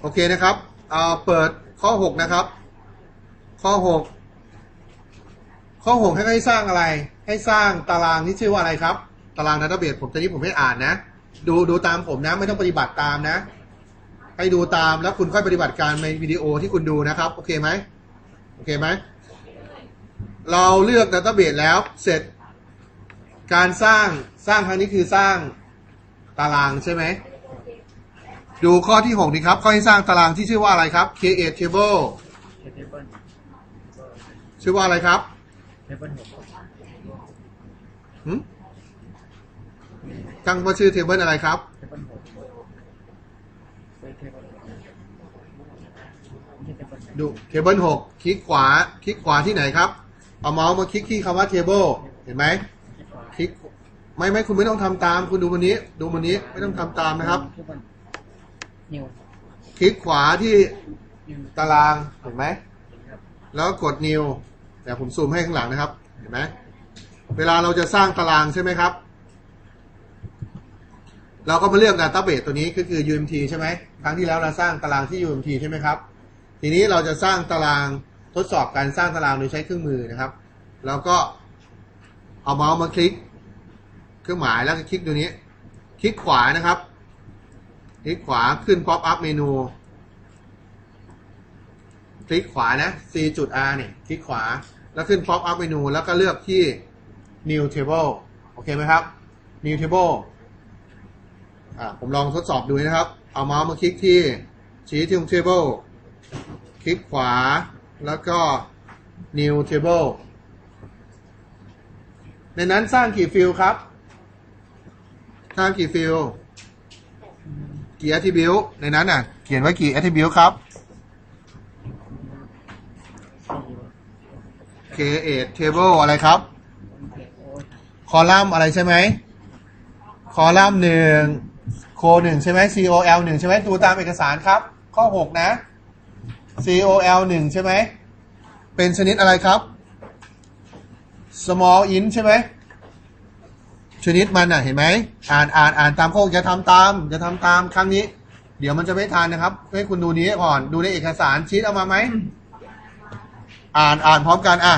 โอเคนะครับเอาเปิดข้อหกนะครับ ข้อหกข้อหกให้ให้สร้างอะไร ให้สร้างตารางที่ชื่อว่าอะไรครับ ตารางดัตเตอร์เบสผมตอนนี้ผมให้อ่านนะ ดูดูตามผมนะ ไม่ต้องปฏิบัติตามนะ ให้ดูตามแล้วคุณค่อยปฏิบัติการในวิดีโอที่คุณดูนะครับ โอเคไหมโอเคไหม เราเลือกดัตเตอร์เบสแล้วเสร็จ การสร้างสร้างครั้งนี้คือสร้างตารางใช่ไหม ดูข้อที่ 6 ดีครับ ข้อที่สร้างตารางที่ชื่อว่าอะไรครับ create table เทเบิลชื่อว่าอะไรครับเทเบิลหกหืมตั้งว่าชื่อ table อะไรครับ เทเบิลหกเทเบิลเทเบิลดู table 6คลิกขวา คลิกขวาที่ไหนครับ เอาเมาส์มาคลิกที่คำว่า table เห็นไหม คลิก ไม่ไม่คุณไม่ต้องทำตาม คุณดูวันนี้ ดูวันนี้ ไม่ต้องทำตามนะครับ เทเบิล นิวคลิกขวาที่ตารางเห็นไหม แล้วกด new แต่ผมซูมให้ข้างหลังนะครับ เห็นไหมเวลาเราจะสร้างตารางใช่ไหมครับ เราก็มาเลือก Database ตัวนี้ก็คือ UMT ใช่ไหมครั้งที่แล้วเราสร้างตารางที่ UMT ใช่ไหมครับ ทีนี้เราจะสร้างตารางทดสอบการสร้างตารางโดยใช้เครื่องมือนะครับ แล้วก็เอาเมาส์มาคลิก เครื่องหมายแล้วก็คลิกตัวนี้ คลิกขวานะครับ คลิกขวาขึ้น pop up เมนู คลิกขวานะ C จุด R เนี่ย คลิกขวา แล้วขึ้น pop up เมนู แล้วก็เลือกที่ new table โอเคไหมครับ new table อ่า ผมลองทดสอบดูนะครับ เอาเมาส์มาคลิกที่ชี้ที่ table คลิกขวา แล้วก็ new table ในนั้นสร้างกี่ฟิลครับ สร้างกี่ฟิล กี่ attribute ในนั้นน่ะ เขียนไว้กี่ attribute ครับ create table อะไรครับ คอลัมน์อะไรใช่ไหม คอลัมน์หนึ่งโคหนึ่งใช่ไหม col หนึ่งใช่ไหมดูตามเอกสารครับ ข้อหกนะ col หนึ่งใช่ไหม เป็นชนิดอะไรครับ small int ใช่ไหม ชนิดมันอะเห็นไหมอ่านอ่านอ่านตามข้ออย่าทำตามอย่าทำตามครั้งนี้ เดี๋ยวมันจะไม่ทันนะครับ ให้คุณดูนี้ก่อนดูในเอกสารชีตเอามาไหมอ่านอ่านพร้อมกันอะ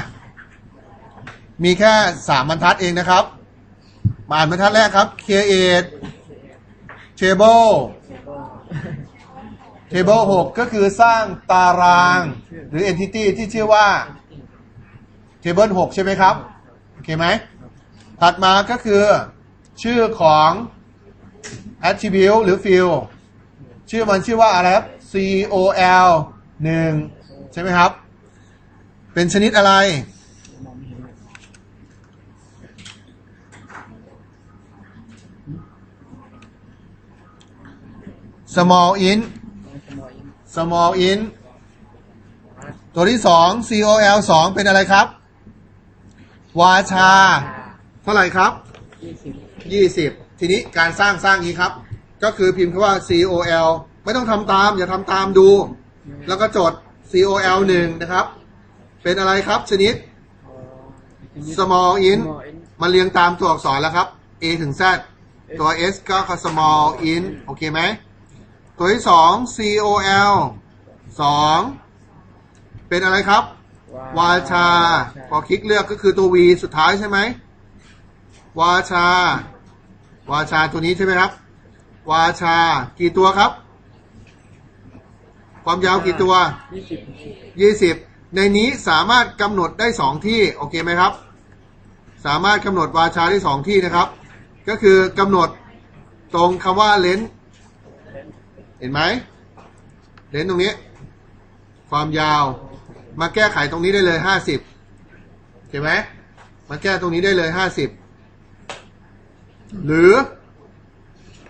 มีแค่สามบรรทัดเองนะครับ มาอ่านบรรทัดแรกครับ create table table 6 ก็คือสร้างตารางหรือ entity ที่ชื่อว่า table 6 ใช่ไหมครับ โอเคไหม ถัดมาก็คือชื่อของ attribute หรือ field ชื่อมันชื่อว่าอะไรครับ col 1 ใช่ไหมครับ เป็นชนิดอะไรมองไม่เห็นเลย small int สมออิน small int ตัวที่สอง col สองเป็นอะไรครับ วาชา เท่าไหร่ครับยี่สิบยี่สิบทีนี้การสร้างสร้างอย่างนี้ครับ ก็คือพิมพ์คำว่า col ไม่ต้องทำตาม อย่าทำตามดู แล้วก็จด col หนึ่งนะครับ เป็นอะไรครับชนิด small int มันเรียงตามตัวอักษรแล้วครับ a ถึง z ตัว s ก็คือ small int โอเคไหม ตัวที่สอง col สองเป็นอะไรครับ วาชา พอคลิกเลือกก็คือตัว v สุดท้ายใช่ไหม วาชา วาชาตัวนี้ใช่ไหมครับ วาชา กี่ตัวครับ ความยาวกี่ตัวยี่สิบยี่สิบในนี้สามารถกำหนดได้สองที่โอเคไหมครับ สามารถกำหนดวาชาได้สองที่นะครับ ก็คือกำหนดตรงคำว่าเลนเห็นไหมเลนตรงนี้ ความยาวมาแก้ไขตรงนี้ได้เลยห้าสิบเห็นไหมมาแก้ตรงนี้ได้เลยห้าสิบ หรือ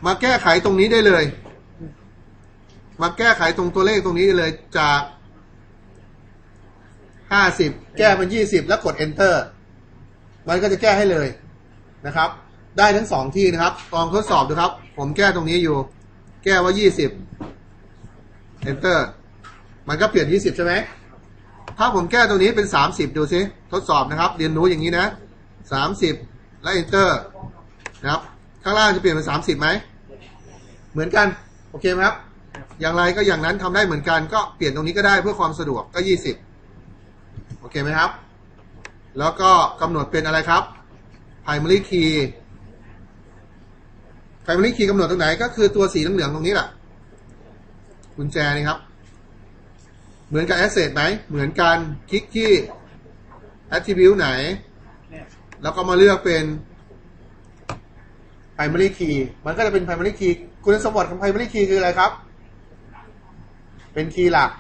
มาแก้ไขตรงนี้ได้เลย มาแก้ไขตรงตัวเลขตรงนี้ได้เลยจากห้าสิบแก้เป็นยี่สิบแล้วกด enter มันก็จะแก้ให้เลยนะครับ ได้ทั้งสองที่นะครับลองทดสอบดูครับ ผมแก้ตรงนี้อยู่ แก้ว่ายี่สิบ enter มันก็เปลี่ยนยี่สิบใช่ไหมถ้าผมแก้ตรงนี้เป็นสามสิบดูซิทดสอบนะครับ เรียนรู้อย่างนี้นะสามสิบและ enter นะครับ ข้างล่างจะเปลี่ยนเป็นสามสิบไหม เหมือนกัน โอเคไหมครับ อย่างไรก็อย่างนั้นทำได้เหมือนกันก็เปลี่ยนตรงนี้ก็ได้เพื่อความสะดวกก็ยี่สิบโอเคไหมครับ แล้วก็กำหนดเป็นอะไรครับ primary key primary key กำหนดตรงไหนก็คือตัวสีเหลืองๆตรงนี้แหละกุญแจนี่ครับ เหมือนกับ asset ไหม เหมือนกันคลิกที่ attribute ไหน แล้วก็มาเลือกเป็น primary key มันก็จะเป็น primary key คุณสมบัติของ primary key คืออะไรครับ เป็นคีย์หลัก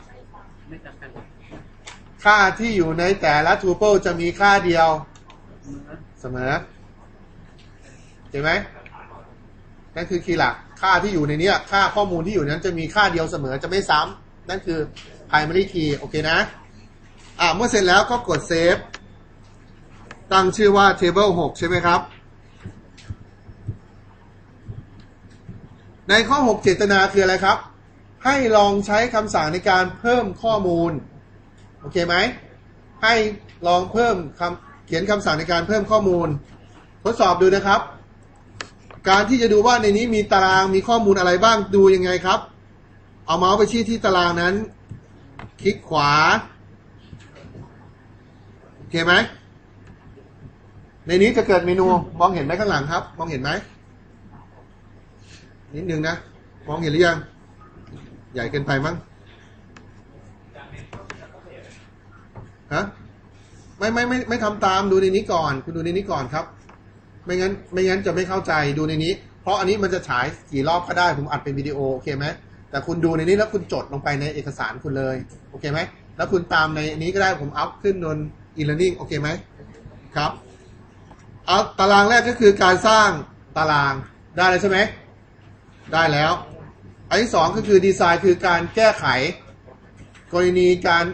ค่าที่อยู่ในแต่ละ tuple จะมีค่าเดียว เสมอเห็นไหมนั่นคือคีย์หลัก ค่าที่อยู่ในนี้ค่าข้อมูลที่อยู่นั้นจะมีค่าเดียวเสมอจะไม่ซ้ำนั่นคือ primary key โอเคนะ อ่าเมื่อเสร็จแล้วก็กด save ตั้งชื่อว่า table 6 ใช่ไหมครับ ในข้อ 6 เจตนาคืออะไรครับ ให้ลองใช้คำสั่งในการเพิ่มข้อมูล โอเคไหม ให้ลองเพิ่มคำเขียนคำสั่งในการเพิ่มข้อมูล ทดสอบดูนะครับ การที่จะดูว่าในนี้มีตารางมีข้อมูลอะไรบ้างดูยังไงครับ เอาเมาส์ไปชี้ที่ตารางนั้น คลิกขวา โอเคไหมในนี้จะเกิดเมนูมองเห็นไหมข้างหลังครับ มองเห็นไหม นิดนึงนะ มองเห็นหรือยัง ใหญ่เกินไปมั้งฮะไม่ไม่ไม่ไม่ทำตามดูในนี้ก่อน คุณดูในนี้ก่อนครับ ไม่งั้นไม่งั้นจะไม่เข้าใจดูในนี้ เพราะอันนี้มันจะฉายกี่รอบก็ได้ผมอัดเป็นวิดีโอโอเคไหมแต่คุณดูในนี้แล้วคุณจดลงไปในเอกสารคุณเลยโอเคไหมแล้วคุณตามในนี้ก็ได้ผมอัพขึ้นบน e-learning โอเคไหมครับเอาตารางแรกก็คือการสร้างตารางได้เลยใช่ไหม ได้แล้ว อันที่สองก็คือดีไซน์คือการแก้ไข กรณีการ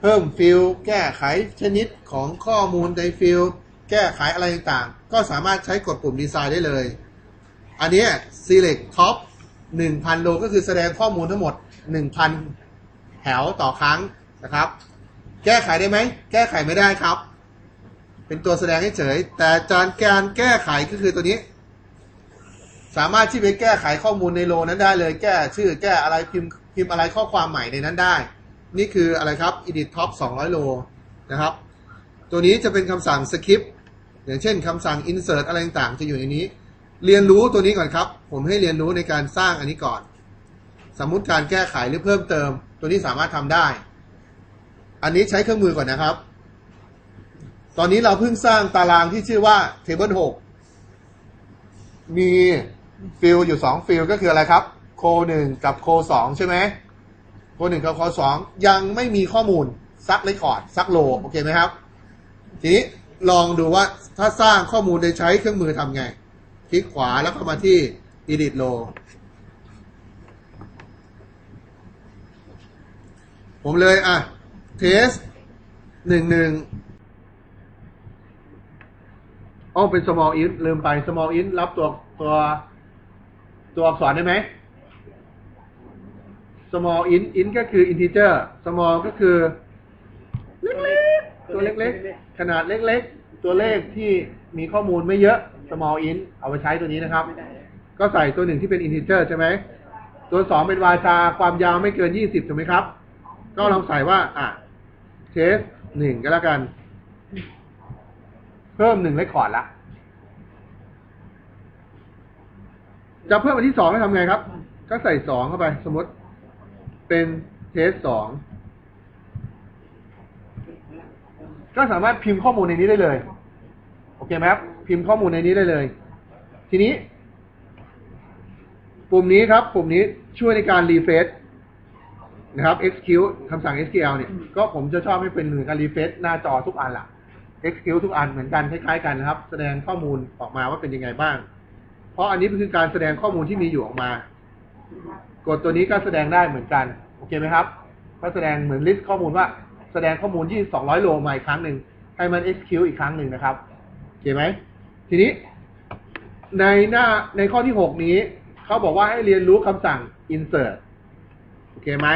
เพิ่มฟิลแก้ไขชนิดของข้อมูลในฟิลแก้ไขอะไรต่างๆ ก็สามารถใช้กดปุ่มดีไซน์ได้เลย อันนี้ select top 1,000 โลก็คือแสดงข้อมูลทั้งหมด 1,000 แถวต่อครั้งนะครับ แก้ไขได้ไหม แก้ไขไม่ได้ครับ เป็นตัวแสดงให้เฉย แต่จานการแก้ไขก็คือตัวนี้ สามารถที่ไปแก้ไขข้อมูลในโลนั้นได้เลย แก้ชื่อแก้อะไรพิมพ์พิมพ์อะไรข้อความใหม่ในนั้นได้ นี่คืออะไรครับ edit top 200 โลนะครับ ตัวนี้จะเป็นคำสั่ง skip อย่างเช่นคำสั่ง insert อะไรต่างๆ จะอยู่ในนี้ เรียนรู้ตัวนี้ก่อนครับ ผมให้เรียนรู้ในการสร้างอันนี้ก่อน สมมุติการแก้ไขหรือเพิ่มเติม ตัวนี้สามารถทำได้ อันนี้ใช้เครื่องมือก่อนนะครับ ตอนนี้เราเพิ่งสร้างตารางที่ชื่อว่า table 6มี ฟิลอยู่2ฟิลก็คืออะไรครับ โค1กับโค2ใช่ไหมโคหนึ่งกับโคสองยังไม่มีข้อมูลซักเรคคอร์ดซักโลโอเคไหมครับ ทีนี้ลองดูว่าถ้าสร้างข้อมูลโดยใช้เครื่องมือทำไง คลิกขวาแล้วก็มาที่ edit row ผมเลยอะ test หนึ่งหนึ่งอ๋อเป็น small int ลืมไป small int รับตัวตัว ตัวอักษรได้ไหม small int int ก็คือ integer small ก็คือ เล็กๆ ตัวเล็กๆ ขนาดเล็กๆ ตัวเลขที่มีข้อมูลไม่เยอะ small int เอาไปใช้ตัวนี้นะครับ ก็ใส่ตัวหนึ่งที่เป็น integer ใช่ไหม ตัวสองเป็นวาจาความยาวไม่เกินยี่สิบถูกไหมครับ ก็ลองใส่ว่า อะ test หนึ่งก็แล้วกัน เพิ่มหนึ่งเลคคอร์ดละ จะเพิ่มอันที่สองให้ทำไงครับ ก็ใส่สองเข้าไป สมมติเป็นเทสสองก็สามารถพิมพ์ข้อมูลในนี้ได้เลย โอเคไหมครับ พิมพ์ข้อมูลในนี้ได้เลย ทีนี้ ปุ่มนี้ครับ ปุ่มนี้ช่วยในการรีเฟซนะครับ execute คำสั่ง SQL เนี่ย ก็ผมจะชอบให้เป็นเหมือนการรีเฟซหน้าจอทุกอันละ execute ทุกอันเหมือนกันคล้ายๆกันนะครับ แสดงข้อมูลออกมาว่าเป็นยังไงบ้าง เพราะอันนี้คือการแสดงข้อมูลที่มีอยู่ออกมา กดตัวนี้ก็แสดงได้เหมือนกัน โอเคไหมครับ ก็แสดงเหมือนลิสต์ข้อมูลว่า แสดงข้อมูลที่200โลมาอีกครั้งหนึ่งให้มัน execute อีกครั้งหนึ่งนะครับ โอเคไหม ทีนี้ ในหน้าในข้อที่6นี้ เขาบอกว่าให้เรียนรู้คำสั่ง insert โอเคไหม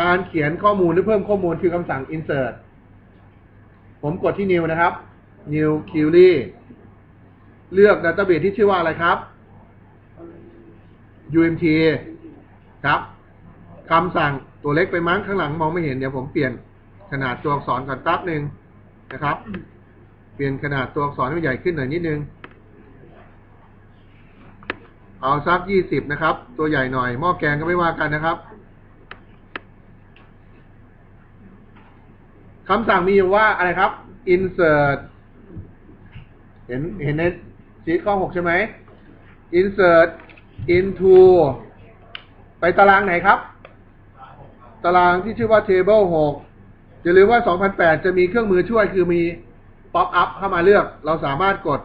การเขียนข้อมูลหรือเพิ่มข้อมูลคือคำสั่ง insert ผมกดที่ new นะครับ new query เลือก database ที่ชื่อว่าอะไรครับ UMT ครับคำสั่งตัวเล็กไปมั้งข้างหลังมองไม่เห็นเดี๋ยวผมเปลี่ยนขนาดตัวอักษรก่อนแป๊บหนึ่งนะครับ เปลี่ยนขนาดตัวอักษรให้มันใหญ่ขึ้นหน่อยนิดนึง เอาสักยี่สิบนะครับ ตัวใหญ่หน่อยหม้อแกงก็ไม่ว่ากันนะครับคำสั่งมีอยู่ว่าอะไรครับ insert เห็นเห็นใน ชีตข้อหกใช่ไหม insert into ไปตารางไหนครับ ตารางที่ชื่อว่า table 6 อย่าลืมว่า 2008 จะมีเครื่องมือช่วยคือมี pop up เข้ามาเลือก เราสามารถกด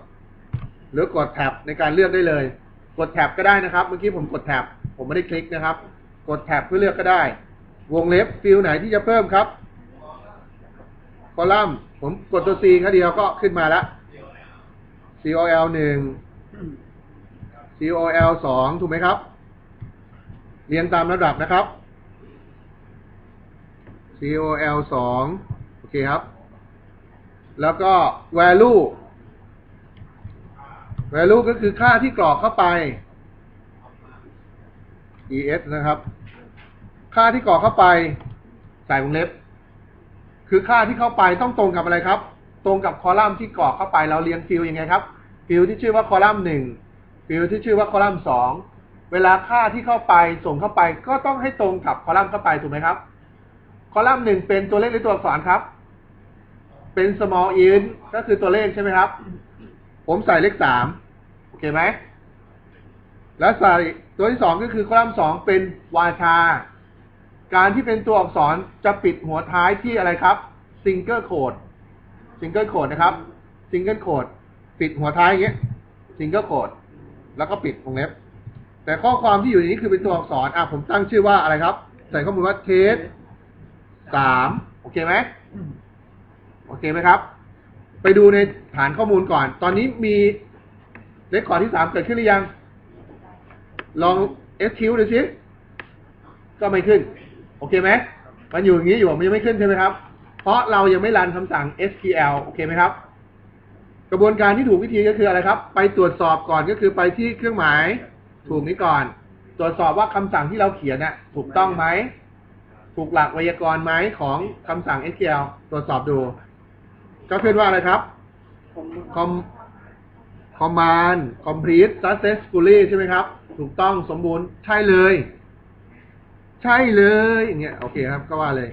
หรือกดแท็บในการเลือกได้เลย กดแท็บก็ได้นะครับ เมื่อกี้ผมกดแท็บผมไม่ได้คลิกนะครับ กดแท็บเพื่อเลือกก็ได้ วงเล็บฟิลไหนที่จะเพิ่มครับ คอลัมน์ ผมกดตัว C ครั้งเดียวก็ขึ้นมาแล้ว COL หนึ่ง COL สองถูกไหมครับ เรียงตามระดับนะครับ COL สองโอเคครับ แล้วก็ value value ก็คือค่าที่กรอกเข้าไป es นะครับ ค่าที่กรอกเข้าไปใส่วงเล็บ คือค่าที่เข้าไปต้องตรงกับอะไรครับ ตรงกับคอลัมน์ที่กรอกเข้าไปเราเรียงฟิลยังไงครับ ฟิลที่ชื่อว่าคอลัมน์หนึ่งฟิลที่ชื่อว่าคอลัมน์สองเวลาค่าที่เข้าไปส่งเข้าไปก็ต้องให้ตรงกับคอลัมน์เข้าไปถูกไหมครับ คอลัมน์หนึ่งเป็นตัวเลขหรือตัวอักษรครับ เป็น small int ก็คือตัวเลขใช่ไหมครับ ผมใส่เลขสามโอเคไหมแล้วใส่ตัวที่สองก็คือคอลัมน์สองเป็นวาชาการที่เป็นตัวอักษรจะปิดหัวท้ายที่อะไรครับ single quote single quote นะครับ single quote ปิดหัวท้ายอย่างเงี้ย single quote แล้วก็ปิดวงเล็บ แต่ข้อความที่อยู่ในนี้คือเป็นตัวอักษรอะผมตั้งชื่อว่าอะไรครับ ใส่ข้อมูลว่า test สามโอเคไหมโอเคไหมครับ ไปดูในฐานข้อมูลก่อน ตอนนี้มีเลขคอร์ดที่สามเกิดขึ้นหรือยัง ลอง SQ ดูสิก็ไม่ขึ้น โอเคไหมมันอยู่อย่างนี้อยู่มันยังไม่ขึ้นใช่ไหมครับ เพราะเรายังไม่รันคำสั่ง SQL โอเคไหมครับ กระบวนการที่ถูกวิธีก็คืออะไรครับ ไปตรวจสอบก่อนก็คือไปที่เครื่องหมายถูกนี้ก่อน ตรวจสอบว่าคำสั่งที่เราเขียนน่ะถูกต้องไหม ถูกหลักไวยากรณ์ไหมของคำสั่ง SQL ตรวจสอบดู ก็ขึ้นว่าอะไรครับผม com command complete successfully ใช่ไหมครับ ถูกต้องสมบูรณ์ใช่เลย ใช่เลยอย่างเงี้ยโอเคครับก็ว่าเลย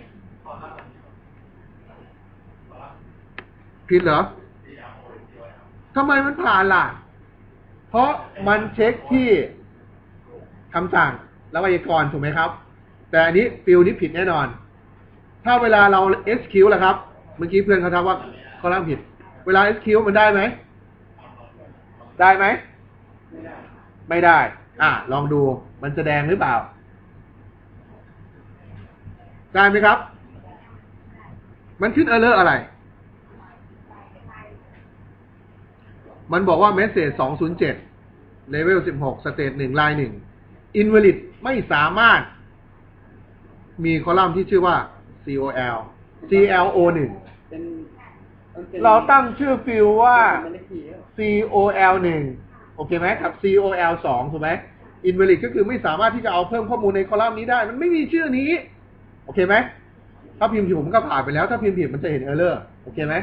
ผิดเหรอทำไมมันผ่านล่ะ เพราะมันเช็คที่คำสั่งและไวยากรณ์ถูกไหมครับ แต่อันนี้ฟิลนี้ผิดแน่นอน ถ้าเวลาเรา SQ ล่ะครับ เมื่อกี้เพื่อนเขาทักว่าเขาล่างผิด เวลา SQ มันได้ไหม ได้ไหม ไม่ได้ อะ ลองดูมันจะแดงหรือเปล่า ได้ไหมครับ มันขึ้นเออร์เลอร์อะไร มันบอกว่า message 207 level 16 state 1 line 1 invalid ไม่สามารถ มีคอลัมน์ที่ชื่อว่า col clo 1เป็นมันป็นเราตั้งชื่อฟิลว่ามันไม่ได้ขี่อะ col 1โอเคไหมกับ col 2ถูกไหม invalid ก็คือไม่สามารถที่จะเอาเพิ่มข้อมูลในคอลัมน์นี้ได้ มันไม่มีชื่อนี้ โอเคไหมถ้าพิมพ์ผิดผมก็ผ่านไปแล้ว ถ้าพิมพ์ผิดมันจะเห็น error โอเคไหม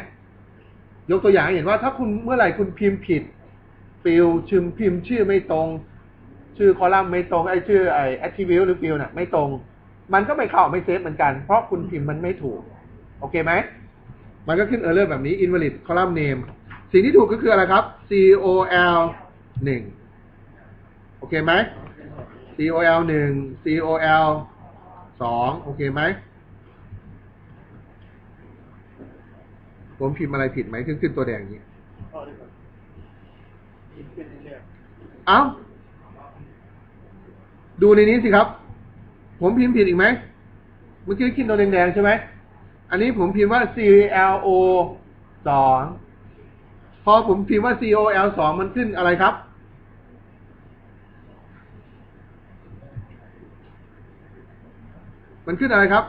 ยกตัวอย่างให้เห็นว่าถ้าคุณเมื่อไหร่คุณพิมพ์ผิดฟิลชิมพิมพ์ชื่อไม่ตรง ชื่อคอลัมน์ไม่ตรงไอ้ชื่อไอ้ attribute หรือฟิลน่ะไม่ตรง มันก็ไม่เข้าไม่เซฟเหมือนกัน เพราะคุณพิมพ์มันไม่ถูก โอเคไหม มันก็ขึ้น error แบบนี้ invalid column name สิ่งที่ถูกก็คืออะไรครับ col 1โอเคไหม col 1 col 2โอเคไหม ผมพิมพ์อะไรผิดไหมขึ้นขึ้นตัวแดงอย่างนี้พอดีกว่าอีกขึ้นเรื่อยเอ้า ดูในนี้สิครับ ผมพิมพ์ผิดอีกไหม เมื่อกี้ขึ้นตัวแดงๆใช่ไหม อันนี้ผมพิมพ์ว่า CLO สองพอผมพิมพ์ว่า COL สองมันขึ้นอะไรครับ มันขึ้นอะไรครับ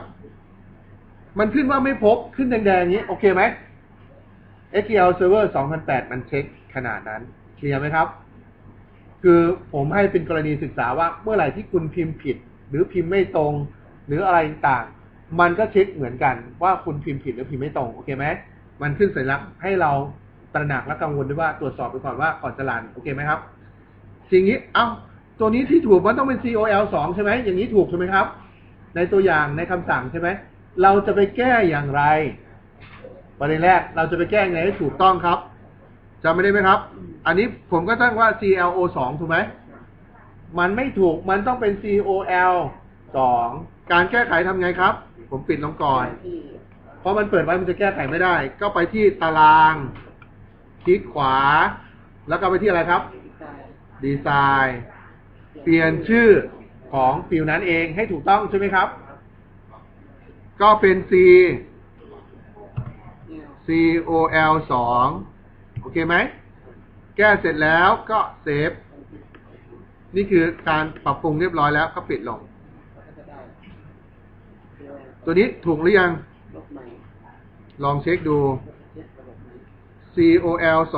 มันขึ้นว่าไม่พบ ขึ้นแดงๆอย่างนี้ โอเคไหม SQL Server 2008 มันเช็คขนาดนั้นเคลียร์ไหมครับ คือผมให้เป็นกรณีศึกษาว่าเมื่อไหร่ที่คุณพิมพ์ผิด หรือพิมพ์ไม่ตรง หรืออะไรต่างมันก็เช็คเหมือนกันว่าคุณพิมพ์ผิดหรือพิมพ์ไม่ตรง โอเคไหมมันขึ้นสัญลักษณ์ให้เราตระหนักและกังวลด้วยว่าตรวจสอบไปก่อนว่าก่อนจะรันโอเคไหมครับ สิ่งนี้เอ้าตัวนี้ที่ถูกมันต้องเป็น COL 2ใช่ไหมอย่างนี้ถูกใช่ไหมครับ ในตัวอย่างในคำสั่งใช่ไหมเราจะไปแก้อย่างไร ประเด็นแรกเราจะไปแก้ยังไงให้ถูกต้องครับจำไม่ได้ไหมครับ อันนี้ผมก็ตั้งว่า CLO 2ถูกไหม มันไม่ถูกมันต้องเป็น COL 2การแก้ไขทำไงครับ ผมปิดลงก่อนที่เพราะมันเปิดไว้มันจะแก้ไขไม่ได้ ก็ไปที่ตาราง คลิกขวา แล้วก็ไปที่อะไรครับ ดีไซน์ดีไซน์เปลี่ยนชื่อของฟิลนั้นเองให้ถูกต้องใช่ไหมครับ ก็เป็น C C O L 2โอเคไหม แก้เสร็จแล้วก็เซฟ นี่คือการปรับปรุงเรียบร้อยแล้วก็ปิดลง ตัวนี้ถูกหรือยัง ลองเช็คดู C O L 2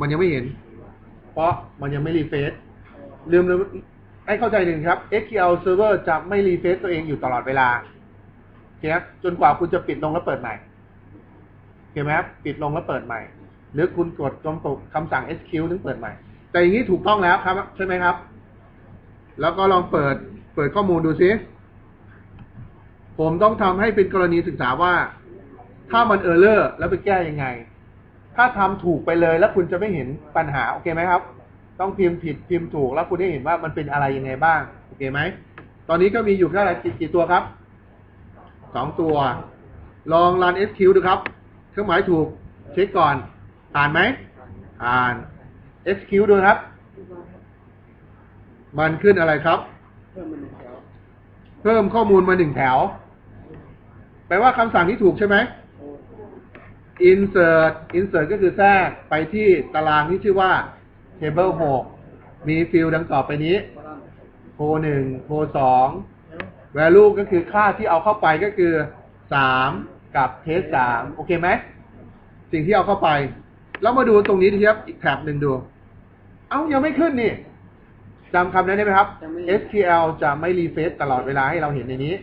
มันยังไม่เห็น เพราะมันยังไม่รีเฟซลืมเลยให้เข้าใจหนึ่งครับ SQL Server จะไม่รีเฟซตัวเองอยู่ตลอดเวลา เคครับจนกว่าคุณจะปิดลงแล้วเปิดใหม่โอเคไหมครับปิดลงแล้วเปิดใหม่ หรือคุณกดจงปลุกคำสั่ง SQ ถึงเปิดใหม่ แต่อย่างนี้ถูกต้องแล้วครับ ใช่ไหมครับ แล้วก็ลองเปิดเปิดข้อมูลดูซิผมต้องทำให้เป็นกรณีศึกษาว่า ถ้ามันเออร์เลอร์แล้วไปแก้ยังไง ถ้าทำถูกไปเลยแล้วคุณจะไม่เห็นปัญหาโอเคไหมครับ ต้องพิมพ์ผิดพิมพ์ถูกแล้วคุณได้เห็นว่ามันเป็นอะไรยังไงบ้างโอเคไหมตอนนี้ก็มีอยู่แค่ละกี่ตัวครับ สองตัว ลอง run SQ ดูครับ เครื่องหมายถูกเช็คก่อน ผ่านไหมผ่าน SQ ดูครับ มันขึ้นอะไรครับ เพิ่มข้อมูลมาหนึ่งแถว แปลว่าคำสั่งที่ถูกใช่ไหม insert insert ก็คือแทรกไปที่ตารางที่ชื่อว่า table 6 มีฟิลดังต่อไปนี้บอลลันโพ1โพ2 value ก็คือค่าที่เอาเข้าไปก็คือ 3 กับ test 3โอเคไหม สิ่งที่เอาเข้าไป แล้วมาดูตรงนี้ทีครับ อีกแถบหนึ่งดู เอ้า ยังไม่ขึ้นนี่จำคำนั้นได้ไหมครับ SQL จะไม่รีเฟซตลอดเวลาให้เราเห็นในนี้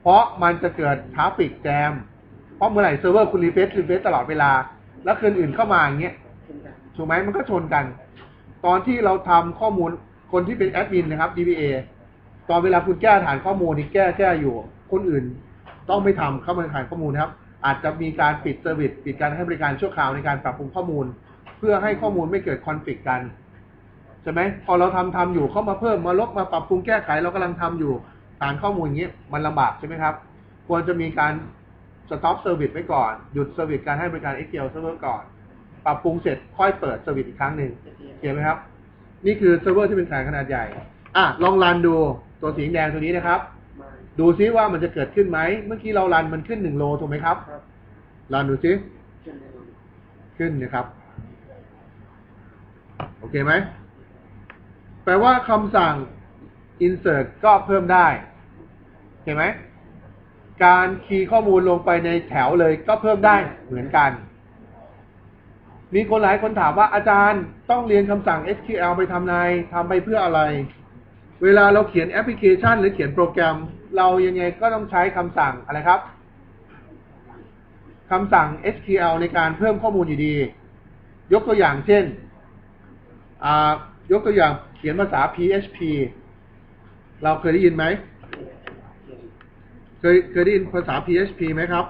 เพราะมันจะเกิดทราฟิกแจม เพราะเมื่อไหร่เซิร์ฟเวอร์คุณรีเฟซรีเฟซตลอดเวลา แล้วคืนอื่นเข้ามาอย่างเงี้ยเช่นกันถูกไหมมันก็ชนกัน ตอนที่เราทำข้อมูลคนที่เป็นแอดมินนะครับ DBA ตอนเวลาคุณแก้ฐานข้อมูลนี่แก้แก้อยู่ คนอื่นต้องไม่ทำเข้ามาฐานข้อมูลนะครับ อาจจะมีการปิดเซอร์วิสปิดการให้บริการชั่วคราวในการปรับปรุงข้อมูล เพื่อให้ข้อมูลไม่เกิดคอนฟ lict กันใช่ไหมพอเราทำทำอยู่เข้ามาเพิ่มมาลบมาปรับปรุงแก้ไขเรากำลังทำอยู่ฐานข้อมูลอย่างนี้มันลำบากใช่ไหมครับ ควรจะมีการ stop service ไว้ก่อน หยุด service การให้บริการ SQL server ก่อน ปรับปรุงเสร็จค่อยเปิด service อีกครั้งหนึ่งเห็นไหมครับ นี่คือเซิร์ฟเวอร์ที่เป็นขนาดขนาดใหญ่ อะ ลองรันดู ตัวสีแดงตัวนี้นะครับมาดูซิว่ามันจะเกิดขึ้นไหม เมื่อกี้เรารันมันขึ้นหนึ่งโลถูกไหมครับครับรันดูซิเช่นแน่นอนขึ้นนะครับ โอเคไหม แปลว่าคำสั่ง insert ก็เพิ่มได้เห็นไหม การคีย์ข้อมูลลงไปในแถวเลยก็เพิ่มได้เหมือนกัน มีคนหลายคนถามว่าอาจารย์ต้องเรียนคำสั่ง SQL ไปทำไงทำไปเพื่ออะไร เวลาเราเขียนแอปพลิเคชัน หรือเขียนโปรแกรม เรายังไงก็ต้องใช้คำสั่งอะไรครับคำสั่ง SQL ในการเพิ่มข้อมูลอยู่ดี ยกตัวอย่างเช่น ยกตัวอย่างเขียนภาษา PHP เราเคยได้ยินไหม เคยเคยได้ยินภาษา PHP ไหมครับ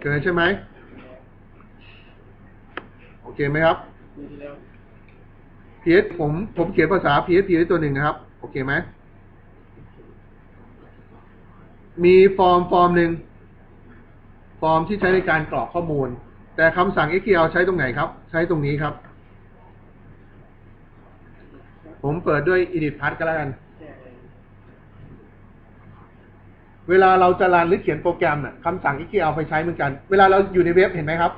เคยใช่ไหม โอเคไหมครับมีที่แล้ว PH ผมผมเขียนภาษา PHP ไว้ตัวหนึ่งนะครับ โอเคไหมมีฟอร์มฟอร์มหนึ่งฟอร์มที่ใช้ในการกรอกข้อมูล แต่คำสั่ง SQL ใช้ตรงไหนครับ ใช้ตรงนี้ครับ ผมเปิดด้วย edit path ก็แล้วกัน เวลาเราจะรันหรือเขียนโปรแกรมน่ะคำสั่ง SQL ไปใช้เหมือนกัน เวลาเราอยู่ในเว็บเห็นไหมครับ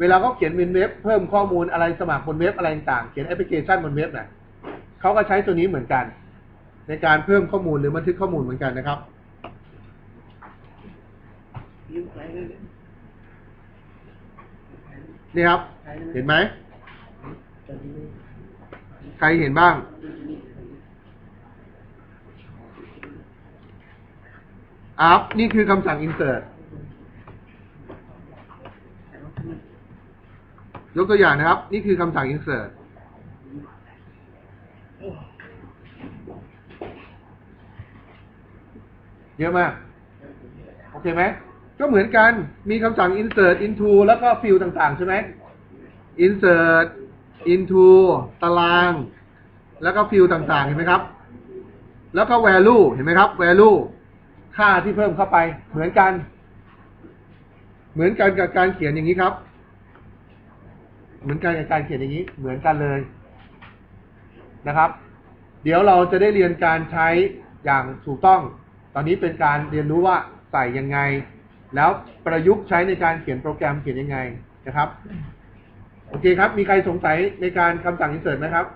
เวลาเขาเขียนบนเว็บ เพิ่มข้อมูลอะไรสมัครบนเว็บอะไรต่างเขียนแอปพลิเคชันบนเว็บน่ะ เขาก็ใช้ตัวนี้เหมือนกัน ในการเพิ่มข้อมูลหรือบันทึกข้อมูลเหมือนกันนะครับนี่ครับ เห็นไหม ใครเห็นบ้าง อัพ นี่คือคำสั่ง insert ยกตัวอย่างนะครับ นี่คือคำสั่ง insert เยอะมาก โอเคไหม ก็เหมือนกันมีคำสั่ง insert into แล้วก็ field ต่าง ๆ ใช่ไหม insert into ตาราง แล้วก็ field ต่าง ๆ เห็นไหมครับ แล้วก็ value เห็นไหมครับ value ค่าที่เพิ่มเข้าไป เหมือนกัน เหมือนกันกับการเขียนอย่างนี้ครับ เหมือนกันกับการเขียนอย่างนี้ เหมือนกันเลยนะครับ เดี๋ยวเราจะได้เรียนการใช้อย่างถูกต้อง อนนี้เป็นการเรียนรู้ว่าใส่ยังไง แล้วประยุกต์ใช้ในการเขียนโปรแกรมเขียนยังไงนะครับ โอเคครับ มีใครสงสัยในการคำสั่ง insert ไหมครับ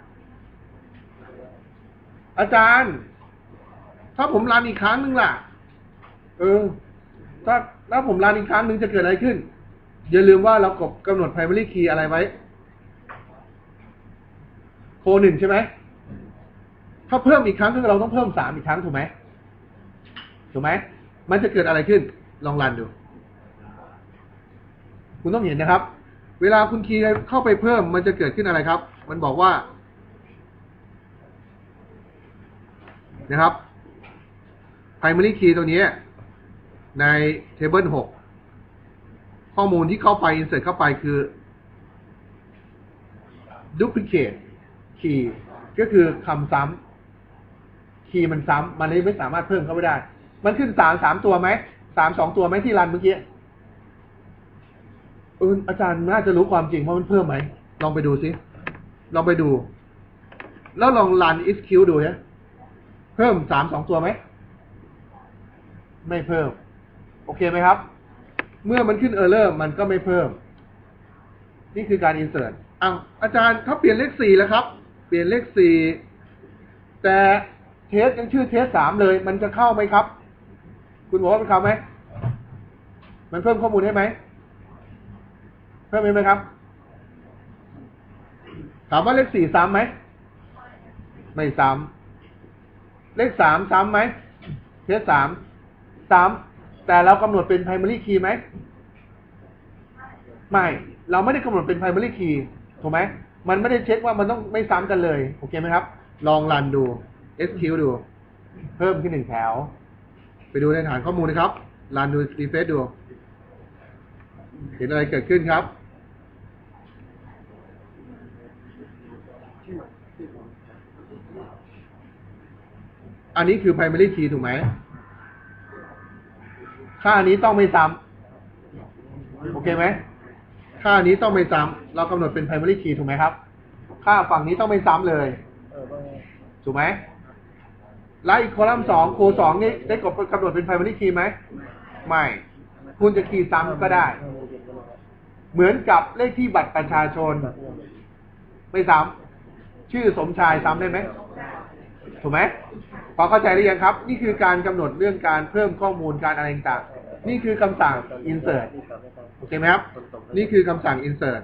อาจารย์ ถ้าผมรันอีกครั้งหนึ่งล่ะ เออ ถ้าถ้าผมรันอีกครั้งหนึ่งจะเกิดอะไรขึ้น อย่าลืมว่าเรากบกำหนด primary key อะไรไว้ โคหนึ่งใช่ไหมถ้าเพิ่มอีกครั้งก็เราต้องเพิ่มสามอีกครั้งถูกไหม ถูกไหมมันจะเกิดอะไรขึ้นลองรันดู คุณต้องเห็นนะครับ เวลาคุณคีย์เข้าไปเพิ่มมันจะเกิดขึ้นอะไรครับ มันบอกว่า นะครับ primary key ตัวนี้ใน table 6 ข้อมูลที่เข้าไป insert เข้าไปคือ duplicate key ก็คือคำซ้ำคีย์มันซ้ำ มันเลยไม่สามารถเพิ่มเข้าไปได้ มันขึ้นสามสามตัวไหมสามสองตัวไหมที่รันเมื่อกี้เอออาจารย์น่าจะรู้ความจริงว่ามันเพิ่มไหม ลองไปดูสิลองไปดู แล้วลองรัน is q ดูนะเพิ่มสามสองตัวไหม ไม่เพิ่ม โอเคไหมครับ เมื่อมันขึ้น error มันก็ไม่เพิ่ม นี่คือการ insert อ้าวอาจารย์ถ้าเปลี่ยนเลขสี่แล้วครับ เปลี่ยนเลขสี่แต่เทสยังชื่อเทสสามเลย มันจะเข้าไหมครับ คุณบอกว่ามันข้าวไหม มันเพิ่มข้อมูลให้ไหม เพิ่มไหมครับ ถามว่าเลขสี่ซ้ำไหม ไม่ซ้ำ เลขสามซ้ำไหมเทสสามซ้ำแต่เรากำหนดเป็น primary key ไหม ไม่ เราไม่ได้กำหนดเป็น primary key ถูกไหม มันไม่ได้เช็คว่ามันต้องไม่ซ้ำกันเลย โอเคไหมครับ ลองรันดู SQ ดู เพิ่มขึ้นหนึ่งแถว ไปดูในฐานข้อมูลนะครับรันดูรีเฟซดู เห็นอะไรเกิดขึ้นครับ อันนี้คือ primary key ถูกไหม ค่านี้ต้องไม่ซ้ำ โอเคไหม ค่านี้ต้องไม่ซ้ำ เรากำหนดเป็น primary key ถูกไหมครับ ค่าฝั่งนี้ต้องไม่ซ้ำเลย ถูกไหม แล้วอีกคอลัมน์สองโคสองนี่ได้กำกำหนดเป็น primary key ไหม ไม่ คุณจะคีย์ซ้ำก็ได้ เหมือนกับเลขที่บัตรประชาชน ไม่ซ้ำชื่อสมชายซ้ำได้ไหม ถูกไหมพอเข้าใจหรือยังครับ นี่คือการกำหนดเรื่องการเพิ่มข้อมูลการอะไรต่าง นี่คือคำสั่ง insert โอเคไหมครับ นี่คือคำสั่ง insert